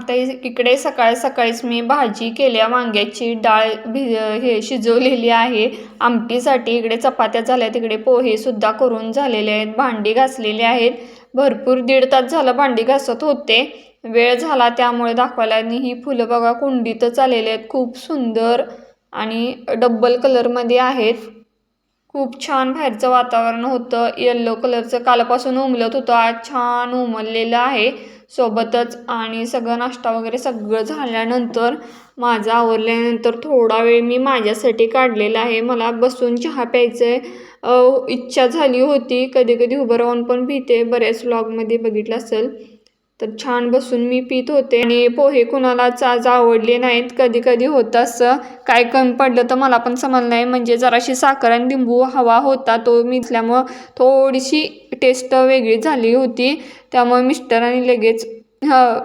आता इकडे सकाळी सकाळीच मी भाजी केल्या वांग्याची डाळ भि हे शिजवलेली आहे. आमटीसाठी इकडे चपात्या झाल्या तिकडे पोहेसुद्धा करून झालेले आहेत भांडी घासलेली आहेत. भरपूर दीड तास झालं भांडी घासत होते. वेळ झाला त्यामुळे दाखवायला आणि ही फुलं बघा कुंडीतच आलेली आहेत. खूप सुंदर आणि डब्बल कलरमध्ये आहेत. खूप छान बाहेरचं वातावरण होतं. येल्लो कलरचं कालपासून उमलत होतं. आज छान उमललेलं आहे. सोबतच आणि सगळं नाश्ता वगैरे सगळं झाल्यानंतर माझं आवरल्यानंतर थोडा वेळ मी माझ्यासाठी काढलेला आहे. मला बसून चहा प्यायचं इच्छा झाली होती. कधी कधी उभं राहून पण भीते. बऱ्याच व्लॉगमध्ये बघितलं असेल. तर छान बसून मी पित होते आणि पोहे कुणालाच आज आवडले नाहीत कधी कधी होतं असं. काय कमी पडलं तर मला पण समजलं नाही. म्हणजे जराशी साखर आणि लिंबू हवा होता तो मिसल्यामुळं थोडीशी टेस्ट वेगळी झाली होती. त्यामुळे मिस्टरांनी लगेच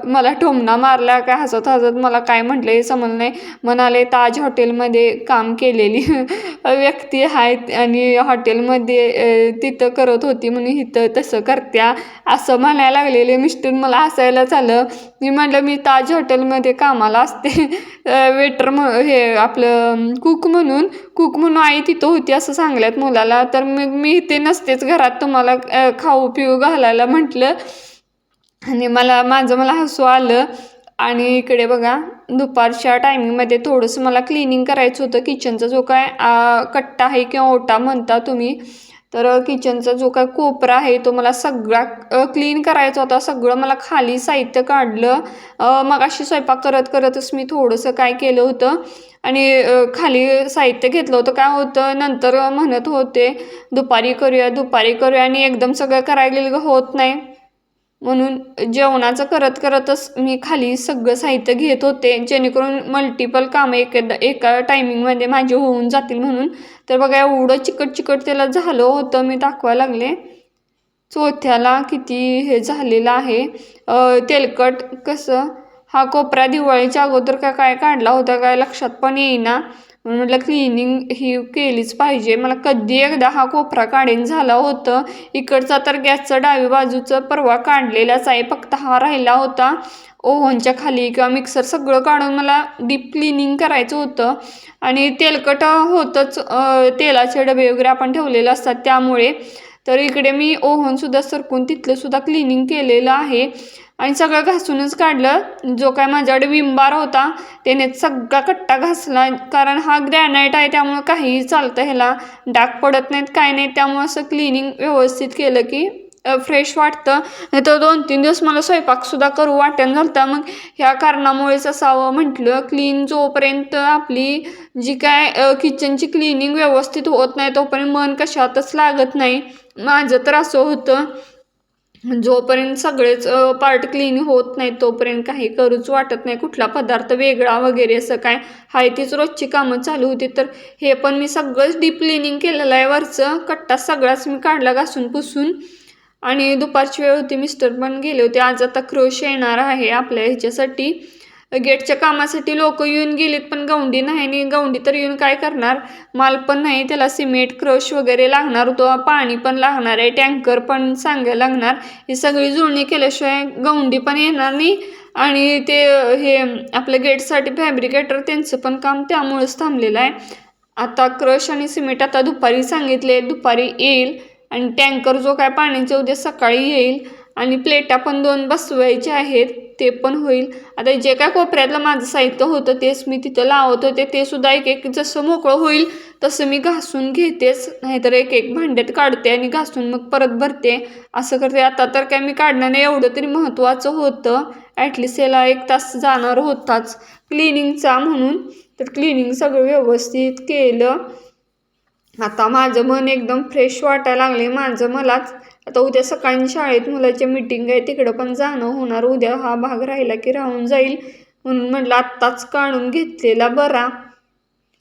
मला टोमणा मारला काय हसत हसत मला काय म्हटलं हे समजलं नाही. म्हणाले ताज हॉटेलमध्ये काम केलेली व्यक्ती आहेत आणि हॉटेलमध्ये तिथं करत होती म्हणून इथं तसं करत्या. असं म्हणायला लागलेले मिस्टर. मला हसायलाच आलं मी म्हटलं मी ताज हॉटेलमध्ये कामाला असते. वेटर म हे आपलं कुक म्हणून कुक म्हणून आई तिथं होती असं सांगल्यात मुलाला. तर मग मी इथे नसतेच घरात. तुम्हाला खाऊ पिऊ घालायला म्हटलं. आणि मला माझं मला हसू आलं. आणि इकडे बघा दुपारच्या टायमिंगमध्ये थोडंसं मला क्लिनिंग करायचं होतं. किचनचा जो काय कट्टा आहे किंवा ओटा म्हणता तुम्ही तर किचनचा जो काय कोपरा आहे तो मला सगळा क्लीन करायचा होता. सगळं मला खाली साहित्य काढलं. मग अशी स्वयंपाक करत करतच मी थोडंसं काय केलं होतं. आणि खाली साहित्य घेतलं होतं. काय होतं नंतर म्हणत होते दुपारी करूया दुपारी करूया. आणि एकदम सगळं करायला गेलं होत नाही. म्हणून जेवणाचं करत करतच मी खाली सगळं साहित्य घेत होते. जेणेकरून मल्टिपल कामं एकदा एका टायमिंगमध्ये माझे होऊन जातील म्हणून. तर बघा एवढं चिकट चिकट त्याला झालं होतं मी दाखवायला लागले. चौथ्याला किती हे झालेलं आहे. तेलकट कसं? हा कोपरा दिवाळीच्या अगोदर का काय काढला होता काय लक्षात पण येईना. म्हणून म्हटलं क्लिनिंग ही केलीच पाहिजे. मला कधी एकदा हा कोपरा काढीन झाला होतं. इकडचा तर गॅसचं डावी बाजूचं परवा काढलेलाच आहे. फक्त हा राहिला होता ओव्हनच्या खाली किंवा मिक्सर सगळं काढून मला डीप क्लिनिंग करायचं होतं. आणि तेलकट होतंच तेलाचे डबे वगैरे आपण ठेवलेले असतात त्यामुळे. तर इकडे मी ओव्हनसुद्धा सरकून तिथलंसुद्धा क्लिनिंग केलेलं आहे. आणि सगळं घासूनच काढलं. जो काय माझ्याकडे विंबार होता त्याने सगळा कट्टा घासला. कारण हा ग्रॅनाईट आहे त्यामुळं काहीही चालतं ह्याला. डाग पडत नाहीत काय नाही त्यामुळं असं क्लिनिंग व्यवस्थित केलं की फ्रेश वाटतं. नाही तर दोन तीन दिवस मला स्वयंपाकसुद्धा करू वाटेन झालं मग ह्या कारणामुळेच असावं म्हटलं. क्लीन जोपर्यंत आपली जी काय किचनची क्लिनिंग व्यवस्थित होत नाही तोपर्यंत मन कशातच लागत नाही. माझं तर असं होतं. जोपर्यंत सगळेच पार्ट क्लीन होत नाही तोपर्यंत काही करूच वाटत नाही. कुठला पदार्थ वेगळा वगैरे असं काय? हाय तीच रोजची कामं चालू होती. तर हे पण मी सगळंच डीप क्लिनिंग केलेलं आहे वरचं. कट्टा सगळाच मी काढला घासून पुसून. आणि दुपारची वेळ होती मिस्टर पण गेले होते. आज आता क्रोश येणार आहे आपल्या ह्याच्यासाठी. गेटच्या कामासाठी लोक येऊन गेलीत पण गवंडी नाही आणि गौंडी तर येऊन काय करणार? माल पण नाही त्याला सिमेंट क्रश वगैरे लागणार होतो पाणी पण लागणार आहे टँकर पण सांगायला लागणार. ही सगळी जुळणी केल्याशिवाय गवंडी पण येणार नाही. आणि ते हे आपल्या गेटसाठी फॅब्रिकेटर त्यांचं पण काम त्यामुळेच थांबलेलं आहे. आता क्रश आणि सिमेंट आता दुपारी सांगितले दुपारी येईल. आणि टँकर जो काय पाण्याचा उद्या सकाळी येईल. आणि प्लेटा पण दोन बसवायचे आहेत ते पण होईल. आता जे काय कोपऱ्यातलं माझं साहित्य होतं तेच मी तिथं लावत होते. ते सुद्धा एक एक जसं मोकळं होईल तसं मी घासून घेतेच. नाहीतर एक एक भांड्यात काढते आणि घासून मग परत भरते. असं करते. आता तर काय मी काढणं नाही एवढं तरी महत्त्वाचं होतं. ॲटलिस्ट याला एक तास जाणार होताच. क्लिनिंगचा म्हणून. तर क्लिनिंग सगळं व्यवस्थित केलं. आता माझं मन एकदम फ्रेश वाटायला लागले माझं मलाच आता उद्या सकाळी शाळेत मुलाची मीटिंग आहे तिकडं पण जाणं होणार. उद्या हा भाग राहिला की राहून जाईल म्हणून म्हटलं आत्ताच काढून घेतलेला बरा.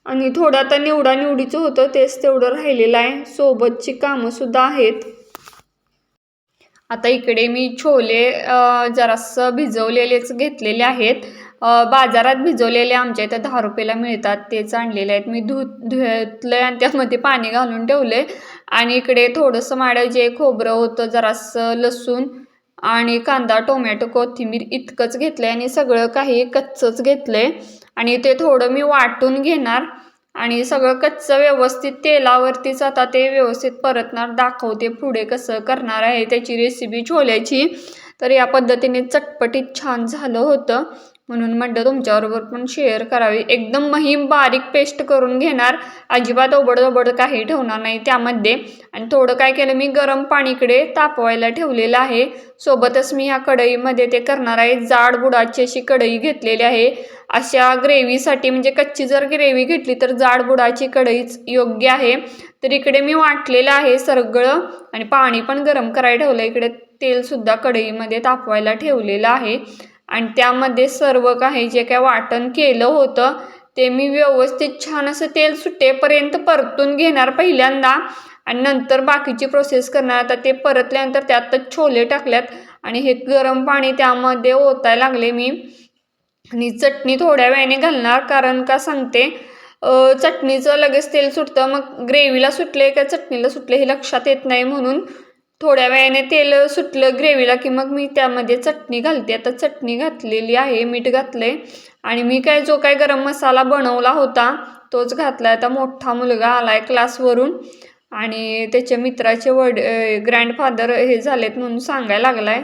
आणि थोडं आता निवडा निवडीचं होतं तेच तेवढं राहिलेलं आहे. सोबतची कामंसुद्धा आहेत. आता इकडे मी छोले जरासं भिजवलेलेच घेतलेले आहेत. बाजारात भिजवलेले आमच्या इथं दहा रुपयाला मिळतात. तेच आणलेले आहेत. मी धु धुतलं आणि त्यामध्ये पाणी घालून ठेवले आणि इकडे थोडंसं माडं जे खोबरं होतं जरासं लसूण आणि कांदा टोमॅटो कोथिंबीर इतकंच घेतलं आहे आणि सगळं काही कच्चंच घेतलं आहे आणि ते थोडं मी वाटून घेणार आणि सगळं कच्चं व्यवस्थित तेलावरतीच आता ते व्यवस्थित परतणार दाखवते पुढे कसं करणार आहे त्याची रेसिपी छोल्याची. तर या पद्धतीने चटपटीत छान झालं होतं. म्हणून म्हटलं तुमच्याबरोबर पण शेअर करावी. एकदम महीम बारीक पेस्ट करून घेणार. अजिबात ओबडधोबड काही ठेवणार नाही त्यामध्ये. आणि थोडं काय केलं मी गरम पाणीकडे तापवायला ठेवलेलं आहे. सोबतच मी ह्या कढईमध्ये ते करणार आहे. जाड बुडाची अशी कढई घेतलेली आहे. अशा ग्रेव्हीसाठी म्हणजे कच्ची जर ग्रेव्ही घेतली तर जाड बुडाची कढईच योग्य आहे. तर इकडे मी वाटलेलं आहे सगळं आणि पाणी पण गरम करायला ठेवलं. इकडे तेलसुद्धा कढईमध्ये तापवायला ठेवलेलं आहे. आणि त्यामध्ये सर्व काही जे काय वाटण केलं होतं ते मी व्यवस्थित छान असं तेल सुटेपर्यंत परतून घेणार पहिल्यांदा. आणि नंतर बाकीची प्रोसेस करणार. आता ते परतल्यानंतर त्यातच छोले टाकल्यात आणि हे गरम पाणी त्यामध्ये ओतायला लागले मी. आणि चटणी थोड्या वेळाने घालणार कारण का सांगते चटणीचं लगेच तेल सुटतं. मग ग्रेव्हीला सुटले का चटणीला सुटले हे लक्षात येत नाही म्हणून. थोड्या वेळाने तेल सुटलं ग्रेव्हीला की मग मी त्यामध्ये चटणी घालते. आता चटणी घातलेली आहे मीठ घातले आणि मी काय जो काय गरम मसाला बनवला होता तोच घातला आता मोठा मुलगा आला आहे क्लासवरून आणि त्याच्या मित्राचे वड ग्रँडफादर हे झालेत म्हणून सांगायला लागला आहे